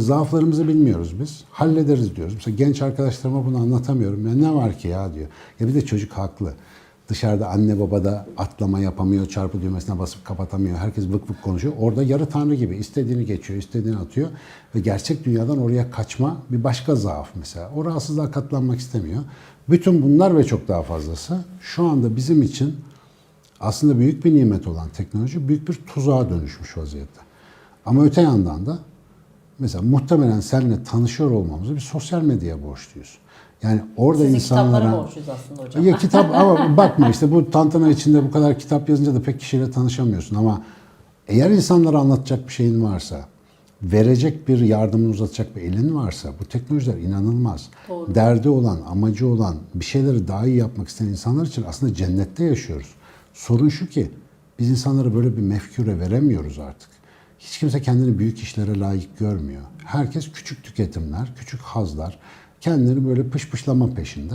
Zaaflarımızı bilmiyoruz biz. Hallederiz diyoruz. Mesela genç arkadaşlarıma bunu anlatamıyorum. Ya ne var ki ya diyor. Ya bir de çocuk haklı. Dışarıda anne baba da atlama yapamıyor, çarpı düğmesine basıp kapatamıyor. Herkes vık vık konuşuyor. Orada yarı tanrı gibi istediğini geçiyor, istediğini atıyor. Ve gerçek dünyadan oraya kaçma bir başka zaaf mesela. O rahatsızlığa katlanmak istemiyor. Bütün bunlar ve çok daha fazlası şu anda bizim için aslında büyük bir nimet olan teknoloji büyük bir tuzağa dönüşmüş vaziyette. Ama öte yandan da mesela muhtemelen seninle tanışıyor olmamızı bir sosyal medyaya borçluyuz. Yani orada Sizin insanlara... borçluyuz aslında hocam. Ya kitap ama bakma işte bu tantana içinde bu kadar kitap yazınca da pek kişiyle tanışamıyorsun ama eğer insanlara anlatacak bir şeyin varsa, verecek bir yardımını uzatacak bir elin varsa bu teknolojiler inanılmaz. Doğru. Derdi olan, amacı olan, bir şeyleri daha iyi yapmak isteyen insanlar için aslında cennette yaşıyoruz. Sorun şu ki biz insanlara böyle bir mefkure veremiyoruz artık. Hiç kimse kendini büyük işlere layık görmüyor. Herkes küçük tüketimler, küçük hazlar, kendini böyle pışpışlama peşinde.